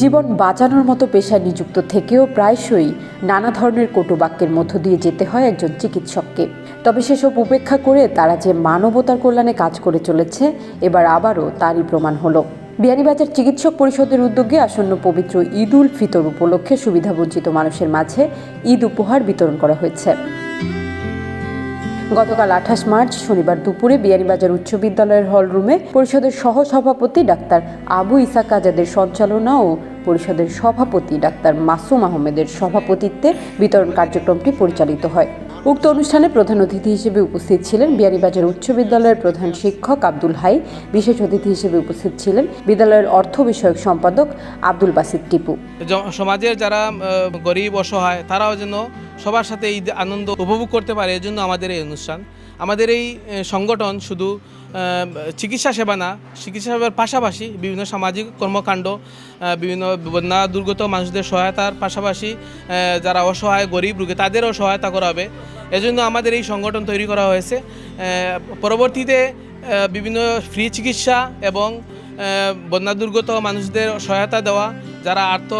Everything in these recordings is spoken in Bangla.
জীবন বাঁচানোর মতো পেশায় নিযুক্ত থেকেও প্রায়শই নানা ধরনের কটুবাক্যের মধ্য দিয়ে যেতে হয় একজন চিকিৎসককে। তবে সেসব উপেক্ষা করে তারা যে মানবতার কল্যাণে কাজ করে চলেছে, এবার আবারও তারই প্রমাণ হলো। বিয়ানীবাজার চিকিৎসক পরিষদের উদ্যোগে আসন্ন পবিত্র ঈদ উল ফিতর উপলক্ষে সুবিধাবঞ্চিত মানুষের মাঝে ঈদ উপহার বিতরণ করা হয়েছে। গতকাল আঠাশ মার্চ শনিবার দুপুরে বিয়ানীবাজার উচ্চ বিদ্যালয়ের হলরুমে পরিষদের সহ সভাপতি ডাক্তার আবু ইসাক আজাদের সঞ্চালনা ও পরিষদের সভাপতি ডাক্তার মাসুম আহমেদের সভাপতিত্বে বিতরণ কার্যক্রমটি পরিচালিত হয়। উক্ত অনুষ্ঠানে প্রধান অতিথি হিসেবে উপস্থিত ছিলেন বিয়ানীবাজার উচ্চ বিদ্যালয়ের প্রধান শিক্ষক আব্দুল হাই, বিশেষ অতিথি হিসেবে উপস্থিত ছিলেন বিদ্যালয়ের অর্থ বিষয়ক সম্পাদক আব্দুল বাসিদ টিপু। সমাজের যারা গরিব, অসহায়, তারাও যেন সবার সাথে ঈদ, আনন্দ উপভোগ করতে পারে, এজন্য আমাদের এই অনুষ্ঠান। আমাদের এই সংগঠন শুধু চিকিৎসা সেবা না, চিকিৎসা সেবার পাশাপাশি বিভিন্ন সামাজিক কর্মকাণ্ড বিভিন্ন বন্যা দুর্গত মানুষদের সহায়তার পাশাপাশি যারা অসহায়, গরিব রোগী, তাদেরও সহায়তা করা হবে। এজন্য আমাদের এই সংগঠন তৈরি করা হয়েছে। পরবর্তীতে বিভিন্ন ফ্রি চিকিৎসা এবং বন্যা দুর্গত মানুষদের সহায়তা দেওয়া, যারা আর্থ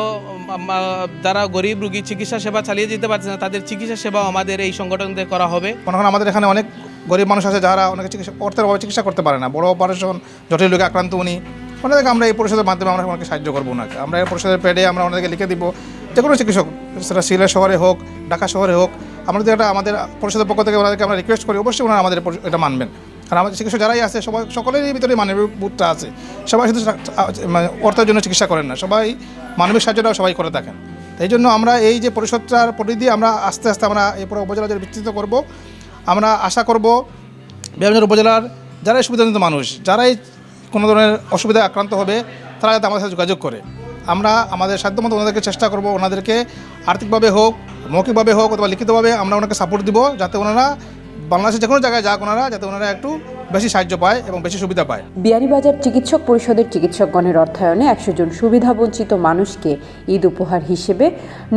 যারা গরিব রোগী চিকিৎসা সেবা চালিয়ে যেতে পারছে না, তাদের চিকিৎসা সেবা আমাদের এই সংগঠন থেকে করা হবে। মনে আমাদের এখানে অনেক গরিব মানুষ আছে যারা অনেক চিকিৎসা অর্থের অভাবে চিকিৎসা করতে পারে না। বড় অপারেশন জটিল রোগে আক্রান্ত উনি। ওনাদেরকে আমরা এই পরিষদের মাধ্যমে আমরা ওনাকে সাহায্য করব ওনাকে। আমরা এই পরিষদের পেডে আমরা ওনাদেরকে লিখে দিব। যে কোনো চিকিৎসক, সেটা সিলেট শহরে হোক, ঢাকা শহরে হোক, আমরা যদি এটা আমাদের পরিষদের পক্ষ থেকে ওনাদেরকে আমরা রিকোয়েস্ট করি, অবশ্যই ওনারা আমাদের এটা মানবেন। কারণ আমাদের চিকিৎসক যারাই আছে, সবাই সকলেরই ভিতরে মানবিক বুথটা আছে। সবাই শুধু মানে অর্থের জন্য চিকিৎসা করেন না, সবাই মানবিক সাহায্যটাও সবাই করে থাকেন। এই জন্য আমরা এই যে পরিষদটার পরিধি আমরা আস্তে আস্তে আমরা এই পুরো উপজেলা বিস্তৃত করব। আমরা আশা করব বিহারবাজার উপজেলার যারাই সুবিধাজনিত মানুষ, যারাই কোনো ধরনের অসুবিধায় আক্রান্ত হবে, তারা যাতে আমাদের সাথে যোগাযোগ করে। আমরা আমাদের সাধ্যমতো ওনাদেরকে চেষ্টা করব, ওনাদেরকে আর্থিকভাবে হোক, মৌখিকভাবে হোক অথবা লিখিতভাবে আমরা ওনাকে সাপোর্ট দিব, যাতে ওনারা বাংলাদেশের যে কোনো জায়গায় যাক ওনারা যাতে ওনারা একটু বেশি সাহায্য পায় এবং বেশি সুবিধা পায়। বিয়ানীবাজার চিকিৎসক পরিষদের চিকিৎসকগণের অর্থায়নে একশো জন সুবিধাবঞ্চিত মানুষকে ঈদ উপহার হিসেবে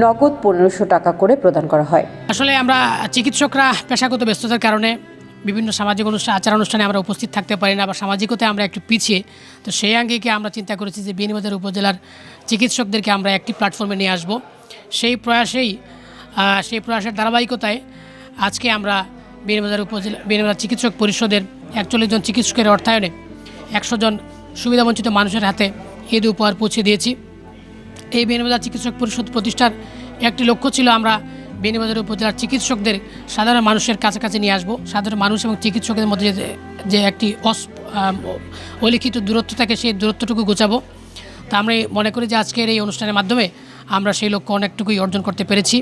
নগদ পনেরোশো টাকা করে প্রদান করা হয়। আসলে আমরা চিকিৎসকরা পেশাগত ব্যস্ততার কারণে বিভিন্ন সামাজিক অনুষ্ঠান আচার অনুষ্ঠানে আমরা উপস্থিত থাকতে পারি না বা সামাজিকতায় আমরা একটু পিছিয়ে। তো সেই আঙ্গিকে আমরা চিন্তা করেছি যে বিয়ানীবাজার উপজেলার চিকিৎসকদেরকে আমরা একটি প্ল্যাটফর্মে নিয়ে আসব। সেই প্রয়াসেই সেই প্রয়াসের ধারাবাহিকতায় আজকে আমরা বিয়ানীবাজার উপজেলা বিয়ানীবাজার চিকিৎসক পরিষদের একচল্লিশ জন চিকিৎসকের অর্থায়নে একশো জন সুবিধাবঞ্চিত মানুষের হাতে ঈদ উপহার পৌঁছে দিয়েছি। এই বেনিবাজার চিকিৎসক পরিষদ প্রতিষ্ঠার একটি লক্ষ্য ছিল আমরা বেনিবাজার উপজেলার চিকিৎসকদের সাধারণ মানুষের কাছাকাছি নিয়ে আসব। সাধারণ মানুষ এবং চিকিৎসকের মধ্যে যে একটি অস অলিখিত দূরত্ব থাকে সেই দূরত্বটুকু গোছাবো। তা আমরা মনে করি যে আজকের এই অনুষ্ঠানের মাধ্যমে আমরা সেই লক্ষ্য অনেকটুকুই অর্জন করতে পেরেছি।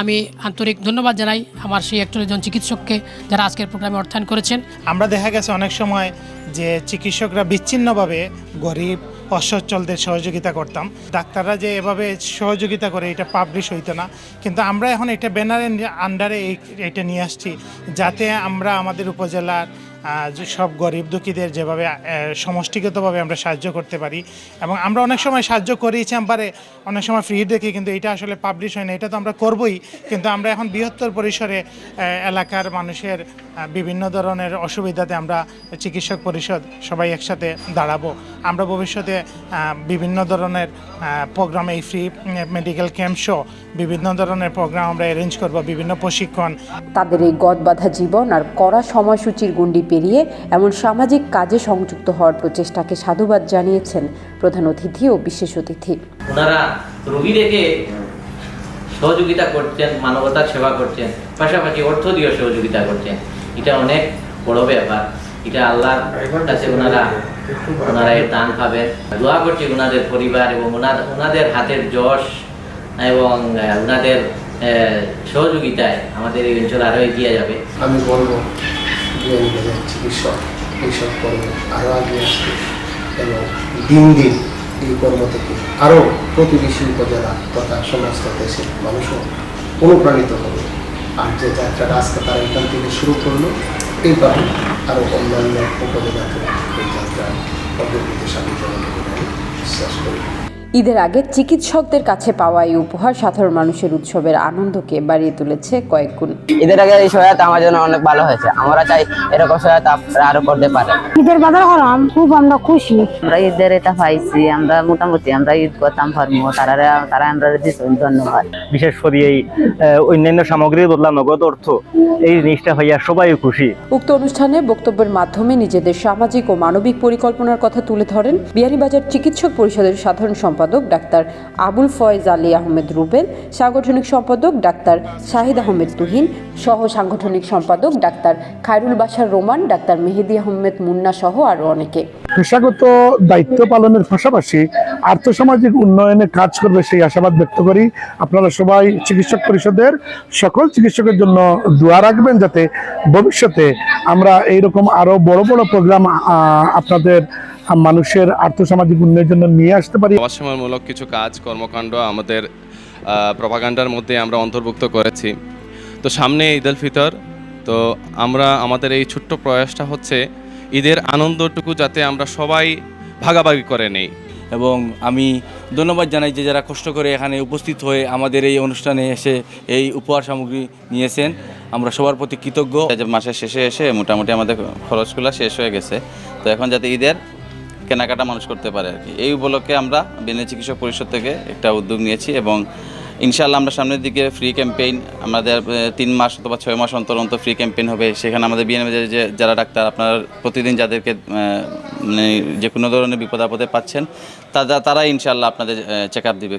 আমি আন্তরিক ধন্যবাদ জানাই আমার সেই একচল্লিশ জন চিকিৎসককে যারা আজকের প্রোগ্রামে অর্থায়ন করেছেন। আমরা দেখা গেছে অনেক সময় যে চিকিৎসকরা বিচ্ছিন্নভাবে গরিব, অসচ্ছলদের সহযোগিতা করতাম। ডাক্তাররা যে এভাবে সহযোগিতা করে এটা পাবলিশ হইতো না। কিন্তু আমরা এখন এটা ব্যানারের আন্ডারে এটা নিয়ে আসছি। যাতে আমরা আমাদের উপজেলার সব গরিব দুঃখীদের যেভাবে সমষ্টিগতভাবে আমরা সাহায্য করতে পারি এবং আমরা অনেক সময় সাহায্য করি চেম্বারে অনেক সময় ফ্রি দেখি, কিন্তু এটা আসলে পাবলিশ হয় না, এটা তো আমরা করবই। কিন্তু আমরা এখন বৃহত্তর পরিসরে এলাকার মানুষের বিভিন্ন ধরনের অসুবিধাতে আমরা চিকিৎসক পরিষদ সবাই একসাথে দাঁড়াবো। আমরা ভবিষ্যতে বিভিন্ন ধরনের প্রোগ্রাম এই ফ্রি মেডিকেল ক্যাম্প শো বিভিন্ন ধরনের প্রোগ্রাম আমরা অ্যারেঞ্জ করব, বিভিন্ন প্রশিক্ষণ। তাদের এই গদবাধা জীবন আর করা সময়সূচির গণ্ডি পেরিয়ে এমন সামাজিক কাজে সংযুক্ত হওয়ার প্রচেষ্টাকে সাধুবাদ জানিয়েছেন প্রধান অতিথি ও বিশেষ অতিথি। ওনারা রুগী সহযোগিতা করছেন মানবতার সেবা করছেন পাশাপাশি অর্থ দিয়ে সহযোগিতা করছেন। এটা অনেক বড় ব্যাপার। এটা আল্লাহর কাছে ওনারা ওনারা এর দান পাবেন। দোয়া করছি ওনাদের পরিবার এবং ওনাদের হাতের যশ এবং ওনাদের সহযোগিতায় আমাদের এই অঞ্চল আরও এগিয়ে যাবে। আমি বলব বিয়ানীবাজার চিকিৎসক এইসব কর্মে আরও এগিয়ে আসবে এবং দিন দিন এই কর্ম থেকে আরও প্রতিবেশী উপজেলা তথা সমস্ত দেশের মানুষও অনুপ্রাণিত হবে। আর যে যাত্রাটা আজকে তারা এখান থেকে শুরু করল এইবার আরও অন্যান্য উপজেলাতে এই যাত্রা অগ্রগতি সাধিত হবে বিশ্বাস করি। ঈদের আগে চিকিৎসকদের কাছে পাওয়া এই উপহার সাধারণ মানুষের উৎসবের আনন্দকে বাড়িয়ে তুলেছে কয়েক গুণ। ঈদের আগে এই সহায়তা আমার জন্য অনেক ভালো হয়েছে। আমরা চাই এরকম সহায়তা আপনারা আরও করতে পারেন ঈদের বাজার হলাম খুব আমরা খুশি। আমরা ঈদের এটা পাইছি আমরা মোটামুটি আমরা ঈদ করতাম পারব তারা তারা আমরা ধন্যবাদ। বিশেষ করে এই আহ, অন্যান্য সামগ্রীর বদলা নগদ অর্থ এই জিনিসটা হইয়া সবাই খুশি। উক্ত অনুষ্ঠানে বক্তব্যের মাধ্যমে নিজেদের সামাজিক ও মানবিক পরিকল্পনার কথা তুলে ধরেন বিহারীবাজার চিকিৎসক পরিষদের সাধারণ সম্পাদক ডাক্তার আবুল ফয়েজ আলী আহমেদ রুবেল, সাংগঠনিক সম্পাদক ডাক্তার শাহিদ আহমেদ তুহিন, সহ সাংগঠনিক সম্পাদক ডাক্তার খায়রুল বাসার রোমান, ডাক্তার মেহেদি আহমেদ মুন্না সহ আরও অনেকে। পেশাগত দায়িত্ব পালনের পাশাপাশি আর্থসামাজিক উন্নয়নে কাজ করবে সেই আশাবাদ ব্যক্ত করি। আপনারা সবাই চিকিৎসক পরিষদের সকল চিকিৎসকের জন্য দোয়া রাখবেন যাতে ভবিষ্যতে আমরা এইরকম আরও বড় বড় প্রোগ্রাম আপনাদের মানুষের আর্থসামাজিক উন্নয়নের জন্য নিয়ে আসতে পারি। সমাজসেবামূলক কিছু কাজ, কর্মকাণ্ড আমাদের প্রভাকাণ্ডার মধ্যে আমরা অন্তর্ভুক্ত করেছি। তো সামনে ঈদ উল ফিতর, তো আমরা, আমাদের এই ছোট্ট প্রয়াসটা হচ্ছে ঈদের আনন্দটুকু যাতে আমরা সবাই ভাগাভাগি করে নেই। এবং আমি ধন্যবাদ জানাই যে যারা কষ্ট করে এখানে উপস্থিত হয়ে আমাদের এই অনুষ্ঠানে এসে এই উপহার সামগ্রী নিয়েছেন। আমরা সবার প্রতি কৃতজ্ঞ। মাসের শেষে এসে মোটামুটি আমাদের খরচগুলো শেষ হয়ে গেছে। তো এখন যাতে ঈদের কেনাকাটা মানুষ করতে পারে আর কি। এই উপলক্ষে আমরা বেনে চিকিৎসক পরিষদ থেকে একটা উদ্যোগ নিয়েছি এবং ইনশাআল্লাহ আমরা সামনের দিকে ফ্রি ক্যাম্পেইন আমাদের তিন মাস অথবা ছয় মাস অন্তর অন্তর ফ্রি ক্যাম্পেইন হবে। সেখানে আমাদের বিএনএ যে যারা ডাক্তার, আপনার প্রতিদিন যাদেরকে মানে যে কোনো ধরনের বিপদ আপদে পাচ্ছেন তারা তারা ইনশাআল্লাহ আপনাদের চেক আপ দিবে।